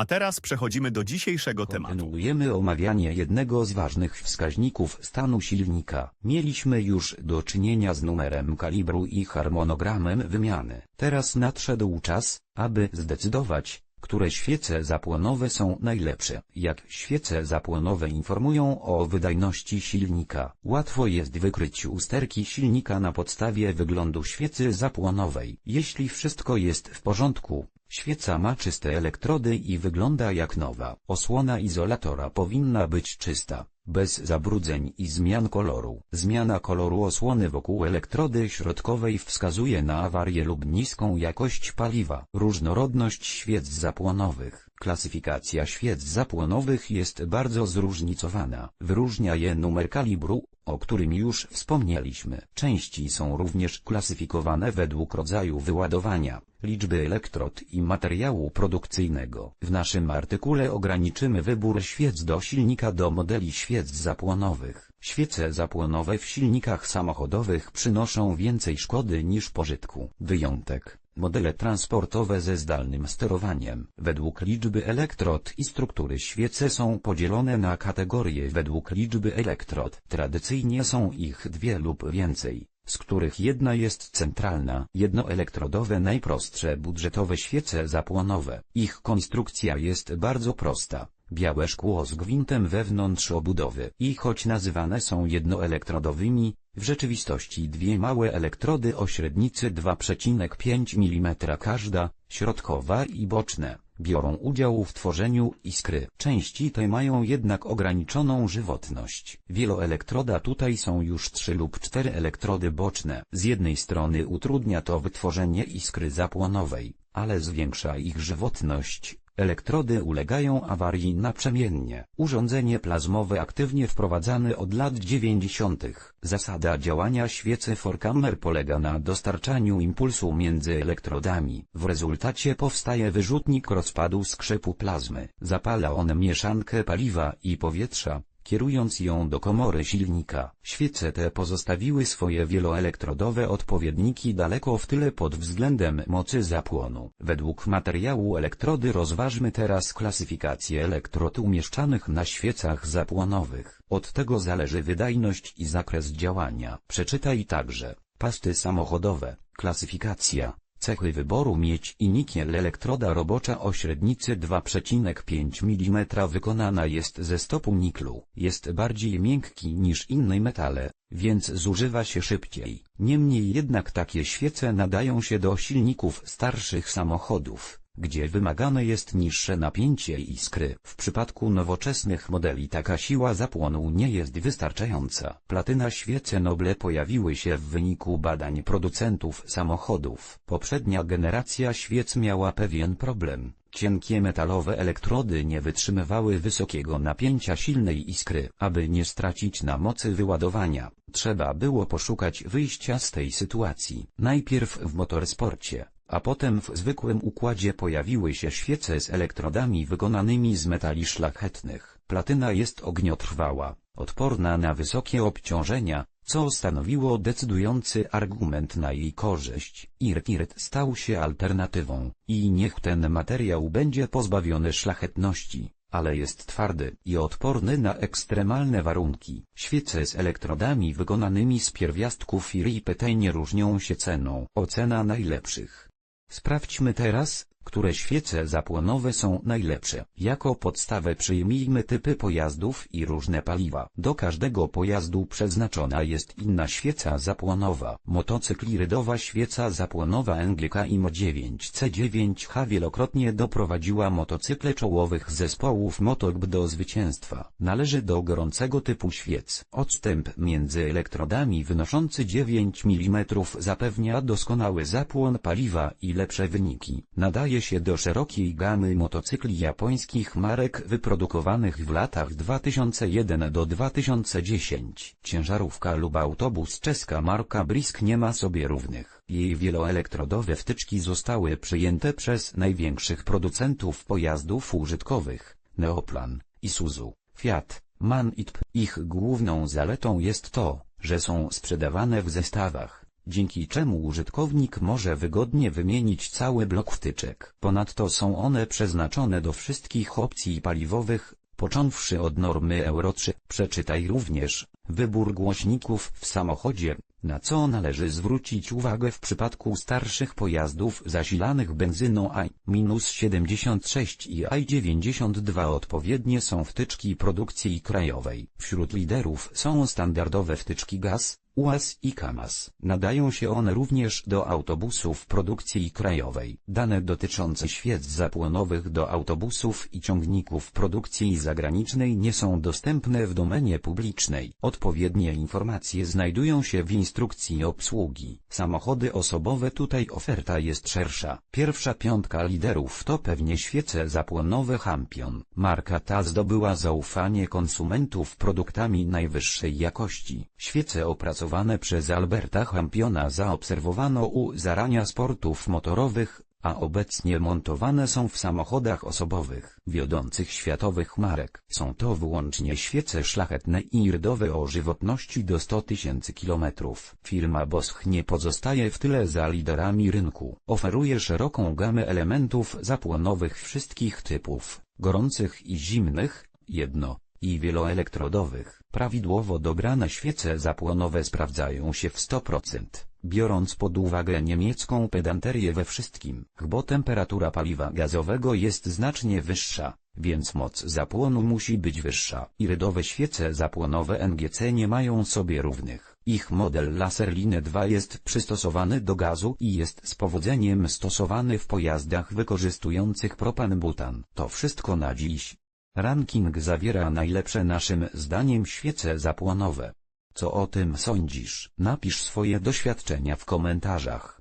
A teraz przechodzimy do dzisiejszego tematu. Kontynuujemy omawianie jednego z ważnych wskaźników stanu silnika. Mieliśmy już do czynienia z numerem kalibru i harmonogramem wymiany. Teraz nadszedł czas, aby zdecydować, które świece zapłonowe są najlepsze. Jak świece zapłonowe informują o wydajności silnika. Łatwo jest wykryć usterki silnika na podstawie wyglądu świecy zapłonowej. Jeśli wszystko jest w porządku, Świeca ma czyste elektrody i wygląda jak nowa. Osłona izolatora powinna być czysta, bez zabrudzeń i zmian koloru. Zmiana koloru osłony wokół elektrody środkowej wskazuje na awarię lub niską jakość paliwa. Różnorodność świec zapłonowych. Klasyfikacja świec zapłonowych jest bardzo zróżnicowana. Wyróżnia je numer kalibru, o którym już wspomnieliśmy. Części są również klasyfikowane według rodzaju wyładowania, liczby elektrod i materiału produkcyjnego. W naszym artykule ograniczymy wybór świec do silnika do modeli świec zapłonowych. Świece zapłonowe w silnikach samochodowych przynoszą więcej szkody niż pożytku. Wyjątek. Modele transportowe ze zdalnym sterowaniem. Według liczby elektrod i struktury świece są podzielone na kategorie według liczby elektrod. Tradycyjnie są ich dwie lub więcej, z których jedna jest centralna. Jednoelektrodowe najprostsze budżetowe świece zapłonowe. Ich konstrukcja jest bardzo prosta. Białe szkło z gwintem wewnątrz obudowy. I choć nazywane są jednoelektrodowymi, w rzeczywistości dwie małe elektrody o średnicy 2,5 mm każda, środkowa i boczne, biorą udział w tworzeniu iskry. Części te mają jednak ograniczoną żywotność. Wieloelektroda tutaj są już trzy lub cztery elektrody boczne. Z jednej strony utrudnia to wytworzenie iskry zapłonowej, ale zwiększa ich żywotność. Elektrody ulegają awarii naprzemiennie. Urządzenie plazmowe aktywnie wprowadzane od lat 90. Zasada działania świecy Forkammer polega na dostarczaniu impulsu między elektrodami. W rezultacie powstaje wyrzutnik rozpadu skrzypu plazmy. Zapala on mieszankę paliwa i powietrza, kierując ją do komory silnika. Świece te pozostawiły swoje wieloelektrodowe odpowiedniki daleko w tyle pod względem mocy zapłonu. Według materiału elektrody rozważmy teraz klasyfikację elektrod umieszczanych na świecach zapłonowych. Od tego zależy wydajność i zakres działania. Przeczytaj także pasty samochodowe, klasyfikacja, Cechy wyboru miedź i nikiel elektroda robocza o średnicy 2,5 mm wykonana jest ze stopu niklu. Jest bardziej miękki niż inne metale, więc zużywa się szybciej. Niemniej jednak takie świece nadają się do silników starszych samochodów gdzie wymagane jest niższe napięcie iskry. W przypadku nowoczesnych modeli taka siła zapłonu nie jest wystarczająca. Platyna świece Noble pojawiły się w wyniku badań producentów samochodów. Poprzednia generacja świec miała pewien problem. Cienkie metalowe elektrody nie wytrzymywały wysokiego napięcia silnej iskry. Aby nie stracić na mocy wyładowania, trzeba było poszukać wyjścia z tej sytuacji. Najpierw w motorsporcie, a potem w zwykłym układzie pojawiły się świece z elektrodami wykonanymi z metali szlachetnych. Platyna jest ogniotrwała, odporna na wysokie obciążenia, co stanowiło decydujący argument na jej korzyść. Irkirt stał się alternatywą, i niech ten materiał będzie pozbawiony szlachetności, ale jest twardy i odporny na ekstremalne warunki. Świece z elektrodami wykonanymi z pierwiastków IRIPT nie różnią się ceną. Ocena najlepszych. Sprawdźmy teraz, które świece zapłonowe są najlepsze. Jako podstawę przyjmijmy typy pojazdów i różne paliwa. Do każdego pojazdu przeznaczona jest inna świeca zapłonowa. Motocykl irydowa świeca zapłonowa NGK IMO9C9H wielokrotnie doprowadziła motocykle czołowych zespołów motogb do zwycięstwa. Należy do gorącego typu świec. Odstęp między elektrodami wynoszący 9 mm zapewnia doskonały zapłon paliwa i lepsze wyniki. Nadaje się do szerokiej gamy motocykli japońskich marek wyprodukowanych w latach 2001 do 2010. Ciężarówka lub autobus czeska marka Brisk nie ma sobie równych. Jej wieloelektrodowe wtyczki zostały przyjęte przez największych producentów pojazdów użytkowych, Neoplan, Isuzu, Fiat, MAN i TP. Ich główną zaletą jest to, że są sprzedawane w zestawach, dzięki czemu użytkownik może wygodnie wymienić cały blok wtyczek. Ponadto są one przeznaczone do wszystkich opcji paliwowych, począwszy od normy Euro 3. Przeczytaj również, wybór głośników w samochodzie, na co należy zwrócić uwagę w przypadku starszych pojazdów zasilanych benzyną I-76 i I-92 odpowiednie są wtyczki produkcji krajowej. Wśród liderów są standardowe wtyczki gaz, UAZ i KAMAZ. Nadają się one również do autobusów produkcji krajowej. Dane dotyczące świec zapłonowych do autobusów i ciągników produkcji zagranicznej nie są dostępne w domenie publicznej. Odpowiednie informacje znajdują się w instrukcji obsługi. Samochody osobowe tutaj oferta jest szersza. Pierwsza piątka liderów to pewnie świece zapłonowe Hampion. Marka ta zdobyła zaufanie konsumentów produktami najwyższej jakości. Świece opracowane przez Alberta Hampiona zaobserwowano u zarania sportów motorowych, a obecnie montowane są w samochodach osobowych wiodących światowych marek. Są to wyłącznie świece szlachetne i rdowe o żywotności do 100 tysięcy kilometrów. Firma Bosch nie pozostaje w tyle za liderami rynku. Oferuje szeroką gamę elementów zapłonowych wszystkich typów, gorących i zimnych, jedno i wieloelektrodowych. Prawidłowo dobrane świece zapłonowe sprawdzają się w 100%, biorąc pod uwagę niemiecką pedanterię we wszystkim, bo temperatura paliwa gazowego jest znacznie wyższa, więc moc zapłonu musi być wyższa. Irydowe świece zapłonowe NGC nie mają sobie równych. Ich model Laserline 2 jest przystosowany do gazu i jest z powodzeniem stosowany w pojazdach wykorzystujących propan-butan. To wszystko na dziś. Ranking zawiera najlepsze naszym zdaniem świece zapłonowe. Co o tym sądzisz? Napisz swoje doświadczenia w komentarzach.